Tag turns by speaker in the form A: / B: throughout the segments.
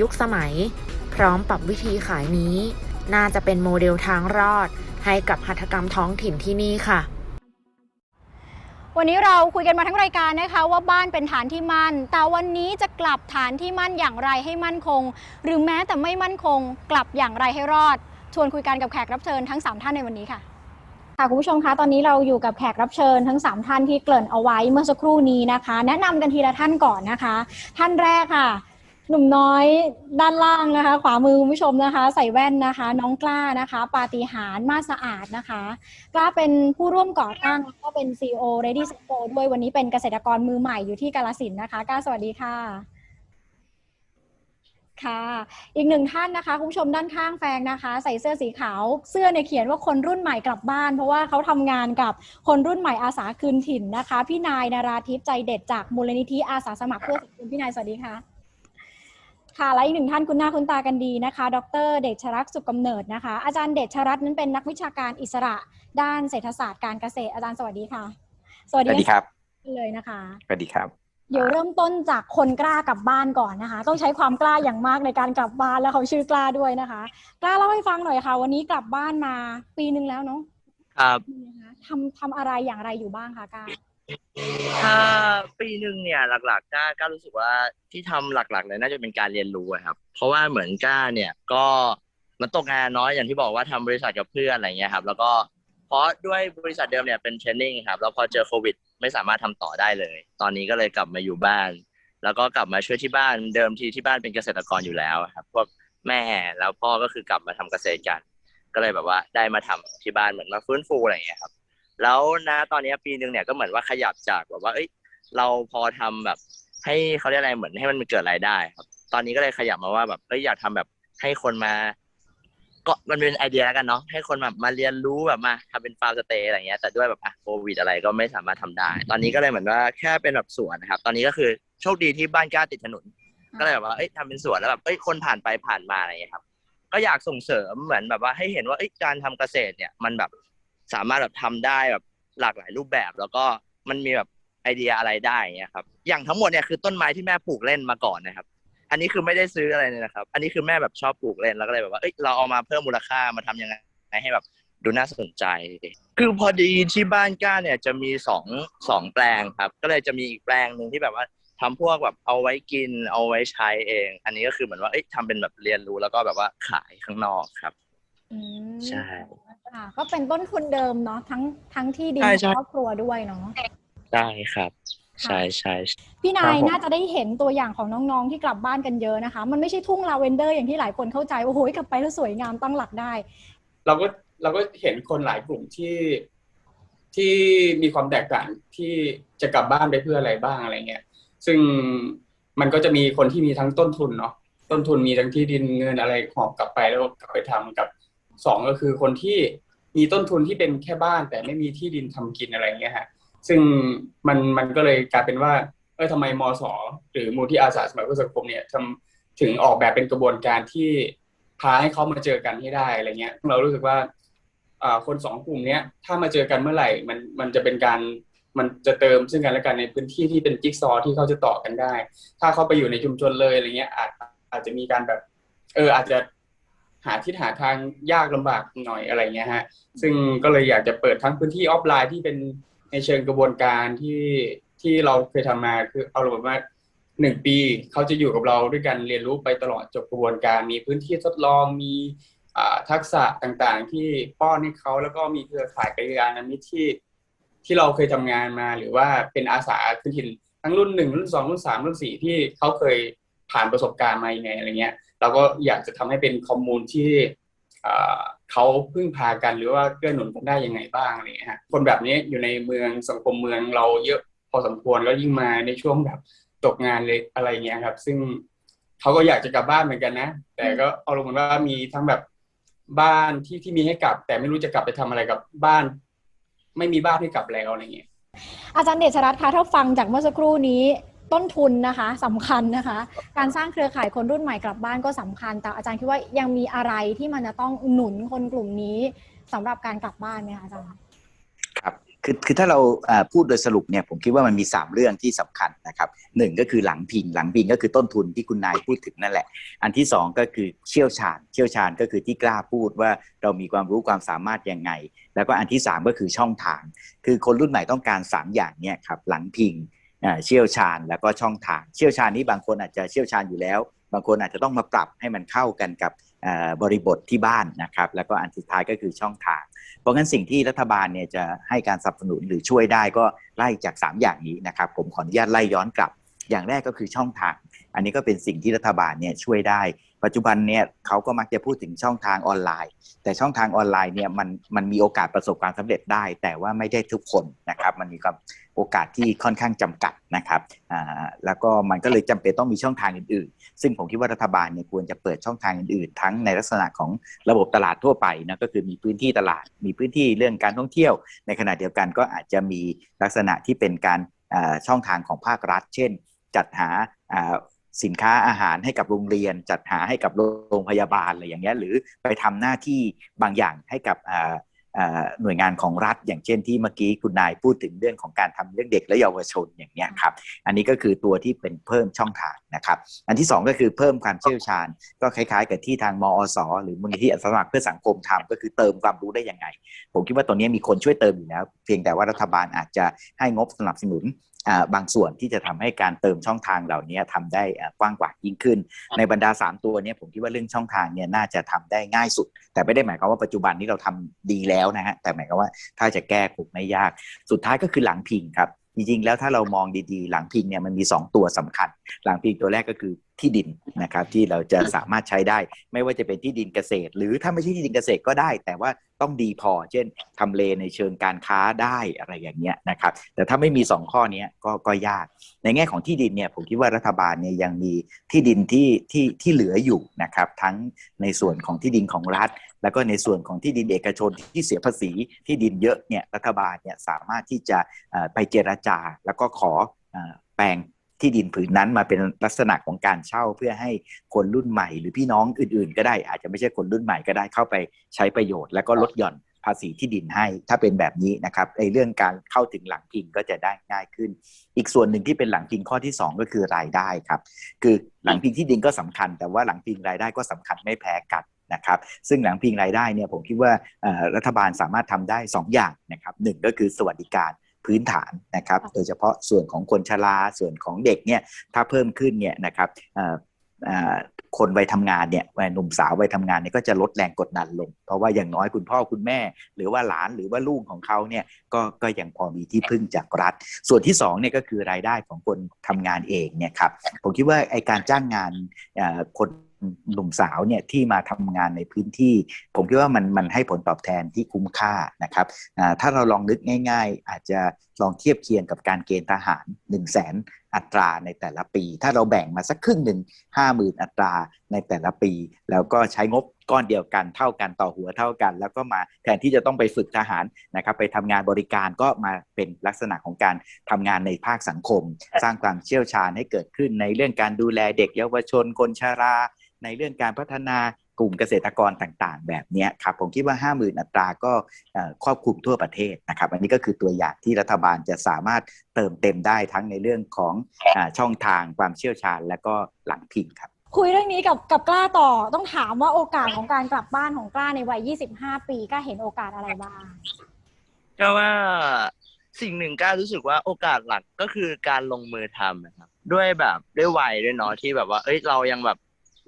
A: ยุคสมัย พร้อมปรับวิธีขายนี้ น่าจะเป็นโมเดลทางรอด ให้กับหัตถกรรมท้องถิ่นที่นี่ค่ะ
B: วันนี้เราคุยกันมาทั้งรายการนะคะว่าบ้านเป็นฐานที่มั่น แต่วันนี้จะกลับฐานที่มั่นอย่างไรให้มั่นคง หรือแม้แต่ไม่มั่นคง กลับอย่างไรให้รอด ชวนคุยกันกับแขกรับเชิญทั้ง 3 ท่านในวันนี้ค่ะค่ะคุณผู้ชมคะตอนนี้เราอยู่กับแขกรับเชิญทั้ง 3 ท่านที่เกริ่นเอาไว้เมื่อสักครู่นี้นะคะ แนะนำกันทีละท่านก่อนนะคะ ท่านแรกค่ะ หนุ่มน้อยด้านล่างนะคะ ขวามือคุณผู้ชมนะคะ ใส่แว่นนะคะ น้องกล้านะคะ ปาฏิหาริย์มาสสะอาดนะคะ กล้าเป็นผู้ร่วมก่อตั้งแล้วก็เป็น CEO Ready s e t Go ด้วยวันนี้เป็นเกษตรกรมือใหม่อยู่ที่กาลสินนะคะ กล้าสวัสดีค่ะค่ะ อีกหนึ่งท่านนะคะคุณผู้ชมด้านข้างแฟงนะคะ ใส่เสื้อสีขาว เสื้อเนี่ยเขียนว่าคนรุ่นใหม่กลับบ้าน เพราะว่าเขาทำงานกับคนรุ่นใหม่อาสาคืนถิ่นนะคะ พี่นายนาราทิพย์ใจเด็ดจากมูลนิธิอาสาสมัครเพื่อสังคมพี่นายสวัสดีค่ะ ค่ะและอีกหนึ่งท่านคุณหน้าคุณตากันดีนะคะ ดร เดชรักษ์สุขกำเนิดนะคะ อาจารย์เดชรัตน์นั้นเป็นนักวิชาการอิสระด้านเศรษฐศาสตร์การเกษตรอาจารย์สวัสดีค่ะสวัส
C: สวัสดีครับ
B: เลยนะคะ
C: สวัสดีครับ
B: เดี๋ยวเริ่มต้นจากคนกล้ากลับบ้านก่อนนะคะ ต้องใช้ความกล้าอย่างมากในการกลับบ้านแล้วเขาชื่อกล้าด้วยนะคะ กล้าเล่าให้ฟังหน่อยค่ะ วันนี้กลับบ้านมาปีหนึ่งแล้วเนาะ
D: ครับ
B: นะคะทำทำอะไรอย่างไรอยู่บ้างคะกล้า
D: ถ้าปีหนึ่งเนี่ยหลักๆก้าก้ารู้สึกว่าที่ทำหลักๆเลยน่าจะเป็นการเรียนรู้อะครับ เพราะว่าเหมือนก้าเนี่ยก็มันตกงานน้อยอย่างที่บอกว่าทำบริษัทกับเพื่อนอะไรเงี้ยครับ แล้วก็เพราะด้วยบริษัทเดิมเนี่ยเป็นเทรนนิ่งครับแล้วพอเจอโควิด ไม่สามารถทำต่อได้เลย ตอนนี้ก็เลยกลับมาอยู่บ้าน แล้วก็กลับมาช่วยที่บ้านเดิมทีที่บ้านเป็นเกษตรกรอยู่แล้วครับพวกแม่แล้วพ่อก็คือกลับมาทำเกษตรกัน ก็เลยแบบว่าได้มาทำที่บ้านเหมือนมาฟื้นฟูอะไรเงี้ยครับ แล้วนะตอนนี้ปีหนึ่งเนี่ยก็เหมือนว่าขยับจากแบบว่าเอ้ย เราพอทำแบบ ให้เขาเรียกอะไรเหมือนให้มันเกิดรายได้ครับ ตอนนี้ก็เลยขยับมาว่าแบบเอ้ยอยากทำแบบให้คนมา ก็มันเป็นไอเดียแล้วกันเนาะให้คนแบบมาเรียนรู้แบบมาทำเป็นฟาร์มสเตย์อะไรเงี้ย แต่ด้วยแบบอะโควิดอะไรก็ไม่สามารถทำได้ ตอนนี้ก็เลยเหมือนว่าแค่เป็นแบบสวนนะครับ ตอนนี้ก็คือโชคดีที่บ้านกล้าติดถนนก็เลยแบบว่าเอ้ยทำเป็นสวนแล้วแบบเอ้ยคนผ่านไปผ่านมาอะไรเงี้ยครับ ก็อยากส่งเสริมเหมือนแบบว่าให้เห็นว่าเอ้ยการทำเกษตรเนี่ยมันแบบ สามารถแบบทำได้แบบหลากหลายรูปแบบ แล้วก็มันมีแบบไอเดียอะไรได้เงี้ยครับ อย่างทั้งหมดเนี่ยคือต้นไม้ที่แม่ปลูกเล่นมาก่อนนะครับ อันนี้คือไม่ได้ซื้ออะไรเลยนะครับ อันนี้คือแม่แบบชอบปลูกเล่นแล้วก็เลยแบบว่าเอ้ยเราเอามาเพิ่มมูลค่ามาทำยังไงให้แบบดูน่าสนใจ คือพอดีที่บ้านก้าเนี่ยจะมีสองสองแปลงครับ ก็เลยจะมีอีกแปลงหนึ่งที่แบบว่าทำพวกแบบเอาไว้กินเอาไว้ใช้เอง อันนี้ก็คือเหมือนว่าเอ้ยทำเป็นแบบเรียนรู้แล้วก็แบบว่าขายข้างนอกครับ
B: อืม
D: ใช่
B: ค่ะก็เป็นต้นทุนเดิมเนาะทั้งทั้งที่ดิน
D: ใช่ใช่
B: ครอบครัวด้วยเนาะ
D: ใช่ครับ ใช่ใช่
B: พี่นาย
D: ครับผม
B: น่าจะได้เห็นตัวอย่างของน้องๆที่กลับบ้านกันเยอะนะคะ มันไม่ใช่ทุ่งลาเวนเดอร์อย่างที่หลายคนเข้าใจโอ้โหกลับไปแล้วสวยงามตั้งหลักได้
E: เราก็เราก็เห็นคนหลายกลุ่มที่ที่มีความแตกต่างที่จะกลับบ้านไปเพื่ออะไรบ้างอะไรเงี้ยซึ่งมันก็จะมีคนที่มีทั้งต้นทุนเนาะต้นทุนมีทั้งที่ดินเงินอะไรหอบกลับไปแล้วก็กลับไปทำกับ สองก็คือคนที่มีต้นทุนที่เป็นแค่บ้าน แต่ไม่มีที่ดินทำกินอะไรเงี้ยฮะซึ่งมันมันก็เลยกลายเป็นว่าเออทำไมมสหรือมูลที่อาสาสมัครเพื่อสังคมเนี่ยทำถึงออกแบบเป็นกระบวนการที่พาให้เขามาเจอกันให้ได้อะไรเงี้ยเรารู้สึกว่าคนสองกลุ่มเนี้ยถ้ามาเจอกันเมื่อไหร่มันมันจะเป็นการมันจะเติมซึ่งกันและกันในพื้นที่ที่เป็นจิ๊กซอว์ที่เขาจะต่อกันได้ ถ้าเขาไปอยู่ในชุมชนเลยอะไรเงี้ยอาจอาจจะมีการแบบ เอออาจจะ หาทิศหาทางยากลำบากหน่อยอะไรเงี้ยฮะซึ่งก็เลยอยากจะเปิดทั้งพื้นที่ออฟไลน์ที่เป็นในเชิงกระบวนการที่ที่เราเคยทำมาคือเอาแบบว่าหนึ่งปีเขาจะอยู่กับเราด้วยกันเรียนรู้ไปตลอดจบกระบวนการ มีพื้นที่ทดลองมีทักษะต่างๆ ที่ป้อนให้เขาแล้วก็มีเครือข่ายกัลยาณมิตรที่ที่เราเคยทำงานมาหรือว่าเป็นอาสาพื้นถิ่นทั้งรุ่นหนึ่งรุ่นสองรุ่นสามรุ่นสี่ที่เขาเคย ผ่านประสบการณ์มายังไงอะไรเงี้ยเราก็อยากจะทำให้เป็นคอมมูนที่เขาพึ่งพากันหรือว่าเกื้อหนุนกันได้ยังไงบ้างอะไรเงี้ยฮะคนแบบนี้อยู่ในเมืองสังคมเมืองเราเยอะพอสมควรแล้วยิ่งมาในช่วงแบบตกงานเลยอะไรเงี้ยครับ ซึ่งเขาก็อยากจะกลับบ้านเหมือนกันนะ แต่ก็เอาลงมือนว่ามีทั้งแบบบ้านที่ที่มีให้กลับ แต่ไม่รู้จะกลับไปทำอะไรกับบ้าน ไม่มีบ้านให้กลับแล้วอะไรเงี้ย
B: อาจารย์เดชรัตน์คะถ้าฟังจากเมื่อสักครู่นี้ ต้นทุนนะคะสำคัญนะคะ การสร้างเครือข่ายคนรุ่นใหม่กลับบ้านก็สำคัญ แต่อาจารย์คิดว่ายังมีอะไรที่มันจะต้องหนุนคนกลุ่มนี้สำหรับการกลับบ้านไหมคะอาจารย์
C: ครับคือคือถ้าเราพูดโดยสรุปเนี่ยผมคิดว่ามันมี 3 เรื่องที่สำคัญนะครับหนึ่งก็คือหลังพิง หลังพิงก็คือต้นทุนที่คุณนายพูดถึงนั่นแหละ อันที่ 2 ก็คือเชี่ยวชาญ เชี่ยวชาญก็คือที่กล้าพูดว่าเรามีความรู้ความสามารถยังไง แล้วก็อันที่ 3 ก็คือช่องทาง คือคนรุ่นใหม่ต้องการ 3 อย่างเนี่ยครับหลังพิง เชี่ยวชาญแล้วก็ช่องทาง เชี่ยวชาญนี้บางคนอาจจะเชี่ยวชาญอยู่แล้ว บางคนอาจจะต้องมาปรับให้มันเข้ากันกับบริบทที่บ้านนะครับ แล้วก็อันสุดท้ายก็คือช่องทาง เพราะงั้นสิ่งที่รัฐบาลเนี่ยจะให้การสนับสนุนหรือช่วยได้ก็ไล่จาก 3 อย่างนี้นะครับ ผมขออนุญาตไล่ย้อนกลับ อย่างแรกก็คือช่องทาง อันนี้ก็เป็นสิ่งที่รัฐบาลเนี่ยช่วยได้ ปัจจุบันเนี่ยเขาก็มักจะพูดถึงช่องทางออนไลน์ แต่ช่องทางออนไลน์เนี่ยมันมันมีโอกาสประสบความสำเร็จได้ แต่ว่าไม่ได้ทุกคนนะครับมันมีความโอกาสที่ค่อนข้างจำกัดนะครับอ่าแล้วก็มันก็เลยจำเป็นต้องมีช่องทางอื่นๆ ซึ่งผมคิดว่ารัฐบาลเนี่ยควรจะเปิดช่องทางอื่นๆ ทั้งในลักษณะของระบบตลาดทั่วไปนะก็คือมีพื้นที่ตลาด มีพื้นที่เรื่องการท่องเที่ยว ในขณะเดียวกันก็อาจจะมีลักษณะที่เป็นการช่องทางของภาครัฐ เช่น จัดหาสินค้าอาหารให้กับโรงเรียน จัดหาให้กับโรงพยาบาลอะไรอย่างเงี้ยหรือไปทำหน้าที่บางอย่างให้กับหน่วยงานของรัฐ อย่างเช่นที่เมื่อกี้คุณนายพูดถึงเรื่องของการทำเรื่องเด็กและเยาวชนอย่างเงี้ยครับอันนี้ก็คือตัวที่เป็นเพิ่มช่องทางนะครับ อันที่สองก็คือเพิ่มความเชี่ยวชาญ ก็คล้ายๆ กับที่ทางมอสหรือมูลนิธิอาสาสมัครเพื่อสังคมทำก็คือเติมความรู้ได้ยังไง ผมคิดว่าตรงนี้มีคนช่วยเติมอยู่แล้ว เพียงแต่ว่ารัฐบาลอาจจะให้งบสนับสนุน บางส่วนที่จะทำให้การเติมช่องทางเหล่านี้ทำได้อ่ากว้างกว่ายิ่งขึ้น ในบรรดา 3 ตัวเนี้ผมคิดว่าเรื่องช่องทางเนี่ยน่าจะทำได้ง่ายสุด แต่ไม่ได้หมายความว่าปัจจุบันนี้เราทำดีแล้วนะฮะแต่หมายความว่าถ้าจะแก้คงไม่ยากสุดท้ายก็คือหลังพิงครับจริงๆ แล้วถ้าเรามองดีๆ หลังพิงเนี่ยมันมี 2 ตัวสำคัญ หลังพิงตัวแรกก็คือ ที่ดินนะครับที่เราจะสามารถใช้ได้ ไม่ว่าจะเป็นที่ดินเกษตร หรือถ้าไม่ใช่ที่ดินเกษตรก็ได้ แต่ว่าต้องดีพอ เช่นทำเลในเชิงการค้าได้อะไรอย่างเงี้ยนะครับแต่ถ้าไม่มี 2 ข้อนี้ก็ก็ยาก ในแง่ของที่ดินเนี่ยผมคิดว่ารัฐบาลเนี่ยยังมีที่ดินที่ที่ที่เหลืออยู่นะครับทั้งในส่วนของที่ดินของรัฐ แล้วก็ในส่วนของที่ดินเอกชนที่เสียภาษีที่ดินเยอะเนี่ยรัฐบาลเนี่ยสามารถที่จะไปเจรจาแล้วก็ขอแปลง ที่ดินผืนนั้นมาเป็นลักษณะของการเช่าเพื่อให้คนรุ่นใหม่ หรือพี่น้องอื่นๆ ก็ได้อาจจะไม่ใช่คนรุ่นใหม่ก็ได้เข้าไปใช้ประโยชน์ แล้วก็ลดหย่อนภาษีที่ดินให้ถ้าเป็นแบบนี้นะครับไอ้เรื่องการเข้าถึงหลังพิงก็จะได้ง่ายขึ้น อีกส่วนหนึ่งที่เป็นหลังพิงข้อที่ 2 ก็คือรายได้ครับ คือหลังพิงที่ดินก็สำคัญ แต่ว่าหลังพิงรายได้ก็สำคัญไม่แพ้กันนะครับ ซึ่งหลังพิงรายได้เนี่ยผมคิดว่ารัฐบาลสามารถทำได้ 2 อย่างนะครับหนึ่งก็คือสวัสดิการ พื้นฐานนะครับ โดยเฉพาะส่วนของคนชราส่วนของเด็กเนี่ยถ้าเพิ่มขึ้นเนี่ยนะครับเอ่อเอ่อคนวัยทำงานเนี่ยวัยหนุ่มสาววัยทำงานเนี่ยก็จะลดแรงกดดันลง เพราะว่าอย่างน้อยคุณพ่อคุณแม่ หรือว่าหลานหรือว่าลูกของเขาเนี่ยก็ก็ยังพอมีที่พึ่งจากรัฐ ส่วนที่สองเนี่ยก็คือรายได้ของคนทำงานเองเนี่ยครับผมคิดว่าไอการจ้างงานเอ่อคน หนุ่มสาวเนี่ยที่มาทำงานในพื้นที่ ผมคิดว่ามันมันให้ผลตอบแทนที่คุ้มค่านะครับถ้าเราลองนึกง่าย ๆ อาจจะลองเทียบเคียงกับการเกณฑ์ทหาร 1 0 0 0 0แสนอัตราในแต่ละปี ถ้าเราแบ่งมาสักครึ่งหนึ่งห้าหมื่นอัตราในแต่ละปี แล้วก็ใช้งบก้อนเดียวกันเท่ากันต่อหัวเท่ากัน แล้วก็มาแทนที่จะต้องไปฝึกทหารนะครับไปทำงานบริการก็มาเป็นลักษณะของการทำงานในภาคสังคม สร้างความเชี่ยวชาญให้เกิดขึ้นในเรื่องการดูแลเด็กเยาวชนคนชรา ในเรื่องการพัฒนากลุ่มเกษตรกรต่างๆ แบบนี้ครับผมคิดว่า 50,000 อัตราก็ครอบคลุมทั่วประเทศนะครับ อันนี้ก็คือตัวอย่างที่รัฐบาลจะสามารถเติมเต็มได้ทั้งในเรื่องของอช่องทางความเชี่ยวชาญ และก็หลังพิงครับ
B: คุยเรื่องนี้กับกับกล้าต่อต้องถามว่าโอกาสของการกลับบ้านของกล้าในวัย 25 ปีกล้าเห็นโอกาสอะไรบ้าง
D: ก็ว่าสิ่งหนึ่งกล้ารู้สึกว่าโอกาสหลักก็คือการลงมือทำนะครับ ด้วยแบบด้วยวัยด้วยเนาะที่แบบว่า เอ้ยเรายังแบบ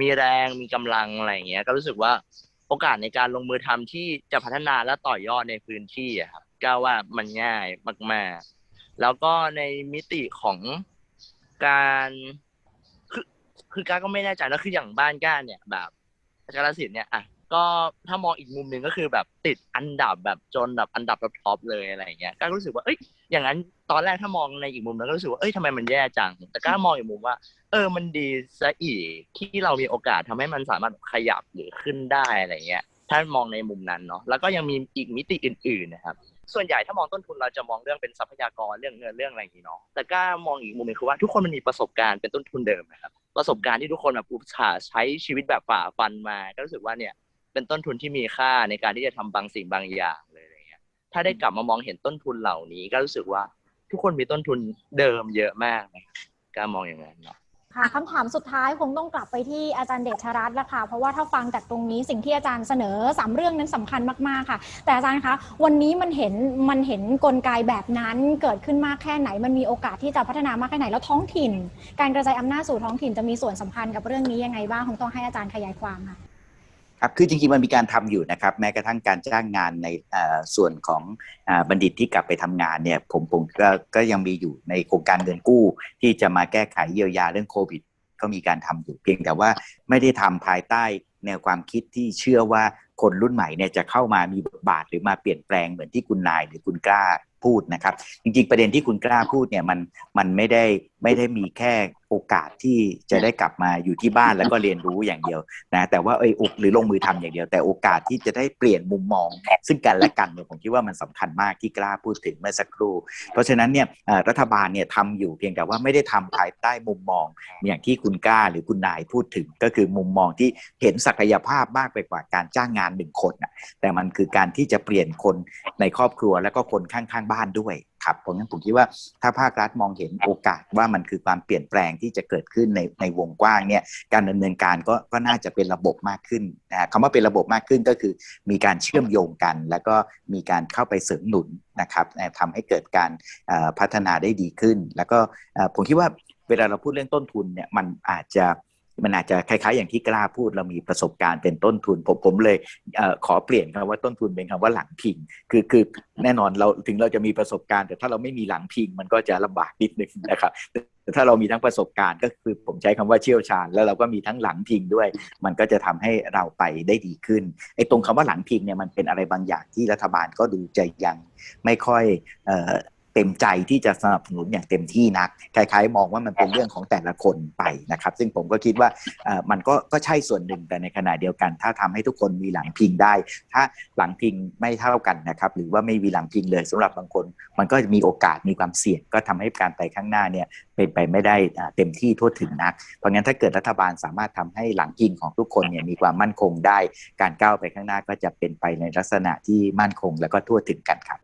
D: มีแรงมีกำลังอะไรอย่างเงี้ย ก็รู้สึกว่าโอกาสในการลงมือทำที่จะพัฒนาและต่อยอดในพื้นที่อะครับก้าว่ามันง่ายมากๆ แล้วก็ในมิติของการคือคือก้าก็ไม่แน่ใจแล้วคืออย่างบ้านก้าเนี่ยแบบกาลสินเนี่ยอะ ก็ถ้ามองอีกมุมหนึ่งก็คือแบบติดอันดับแบบจนแบบอันดับท็อปเลยอะไรอย่างเงี้ยก้าก็รู้สึกว่าเอ้ยอย่างนั้นตอนแรกถ้ามองในอีกมุมนึงก็รู้สึกว่าเอ้ยทำไมมันแย่จัง แต่ก้ามองอีกมุมว่า เออมันดีซะอีกที่เรามีโอกาสทำให้มันสามารถขยับหรือขึ้นได้อะไรเงี้ยถ้ามองในมุมนั้นเนาะแล้วก็ยังมีอีกมิติอื่น ๆนะครับ ส่วนใหญ่ถ้ามองต้นทุนเราจะมองเรื่องเป็นทรัพยากรเรื่องเงินเรื่องอะไรอย่างนี้เนาะแต่ก็มองอีกมุมหนึงคือว่าทุกคนมันมีประสบการณ์เป็นต้นทุนเดิมนะครับประสบการณ์ที่ทุกคนแบบอุตส่าห์ใช้ชีวิตแบบฝ่าฟันมา ก็รู้สึกว่าเนี่ย เป็นต้นทุนที่มีค่าในการที่จะทำบางสิ่งบางอย่างเลยอะไรเงี้ย ถ้าได้กลับมามองเห็นต้นทุนเหล่านี้ ก็รู้สึกว่าทุกคนมีต้นทุนเดิมเยอะมากนะการมองอย่างนั้นเนาะ
B: ค่ะคำถามสุดท้ายคงต้องกลับไปที่อาจารย์เดชรัตน์ละค่ะ เพราะว่าถ้าฟังจากตรงนี้สิ่งที่อาจารย์เสนอสามเรื่องนั้นสำคัญมากๆค่ะ แต่อาจารย์คะวันนี้มันเห็นมันเห็นกลไกแบบนั้นเกิดขึ้นมากแค่ไหน มันมีโอกาสที่จะพัฒนามากแค่ไหนแล้วท้องถิ่น การกระจายอำนาจสู่ท้องถิ่นจะมีส่วนสำคัญกับเรื่องนี้ยังไงบ้างคงต้องให้อาจารย์ขยายความค่ะ
C: ครับคือจริงๆมันมีการทำอยู่นะครับ แม้กระทั่งการจ้างงานในส่วนของอบัณฑิตที่กลับไปทำงานเนี่ยผมผมก็ก็ยังมีอยู่ในโครงการเงินกู้ ที่จะมาแก้ไขเยียวยาเรื่องโควิด ก็มีการทำอยู่เพียงแต่ว่าไม่ได้ทำภายใต้แนวความคิดที่เชื่อว่าคนรุ่นใหม่เนี่ยจะเข้ามามีบทบาทหรือมาเปลี่ยนแปลงเหมือนที่คุณนายหรือคุณกล้าพูดนะครับ จริงๆประเด็นที่คุณกล้าพูดเนี่ยมันมันไม่ได้ไม่ได้มีแค่ โอกาสที่จะได้กลับมาอยู่ที่บ้านแล้วก็เรียนรู้อย่างเดียวนะแต่ว่าเอยอกหรือลงมือทำอย่างเดียว แต่โอกาสที่จะได้เปลี่ยนมุมมอง ซึ่งกันและกันเนี่ยผมคิดว่ามันสำคัญมากที่กล้าพูดถึงเมื่อสักครู่ เพราะฉะนั้นเนี่ยเอ่อรัฐบาลเนี่ยทำอยู่เพียงแต่ว่าไม่ได้ทำภายใต้มุมมอง อย่างที่คุณกล้าหรือคุณนายพูดถึง ก็คือมุมมองที่เห็นศักยภาพมากไปกว่าการจ้างงานหนึ่งคนน่ะแต่มันคือการที่จะเปลี่ยนคนในครอบครัวแล้วก็คนข้างๆบ้านด้วย ครับเพราะงั้นผมคิดว่าถ้าภาครัฐมองเห็นโอกาสว่ามันคือความเปลี่ยนแปลงที่จะเกิดขึ้นในในวงกว้างเนี่ยการดำเนินการก็ก็น่าจะเป็นระบบมากขึ้นนะฮะคำว่าเป็นระบบมากขึ้นก็คือ มีการเชื่อมโยงกัน แล้วก็มีการเข้าไปเสริมหนุนนะครับทำให้เกิดการพัฒนาได้ดีขึ้น แล้วก็ผมคิดว่าเวลาเราพูดเรื่องต้นทุนเนี่ยมันอาจจะ มันอาจจะคล้ายๆ อย่างที่กล้าพูดเรามีประสบการณ์เป็นต้นทุน ผมผมเลยเอขอเปลี่ยนคำว่าต้นทุนเป็นคำว่าหลังพิง คือคือแน่นอนเราถึงเราจะมีประสบการณ์ แต่ถ้าเราไม่มีหลังพิง มันก็จะลำบากนิดนึงนะครับแต่ถ้าเรามีทั้งประสบการณ์ก็คือผมใช้คำว่าเชี่ยวชาญ แล้วเราก็มีทั้งหลังพิงด้วย มันก็จะทำให้เราไปได้ดีขึ้นไอ้ตรงคำว่าหลังพิงเนี่ยมันเป็นอะไรบางอย่างที่รัฐบาลก็ดูจะยังไม่ค่อย เต็มใจที่จะสนับสนุนอย่างเต็มที่นักคล้ายๆ มองว่ามันเป็นเรื่องของแต่ละคนไปนะครับ ซึ่งผมก็คิดว่ามันก็ก็ใช่ส่วนหนึ่งแต่ในขณะเดียวกัน ถ้าทำให้ทุกคนมีหลังพิงได้ ถ้าหลังพิงไม่เท่ากันนะครับ หรือว่าไม่มีหลังพิงเลยสำหรับบางคน มันก็มีโอกาสมีความเสี่ยง ก็ทำให้การไปข้างหน้าเนี่ยเป็นไปไม่ได้เต็มที่ทั่วถึงนัก เพราะงั้นถ้าเกิดรัฐบาลสามารถทำให้หลังพิงของทุกคนเนี่ยมีความมั่นคงได้ การก้าวไปข้างหน้าก็จะเป็นไปในลักษณะที่มั่นคงแล้วก็ทั่วถึงกันครับ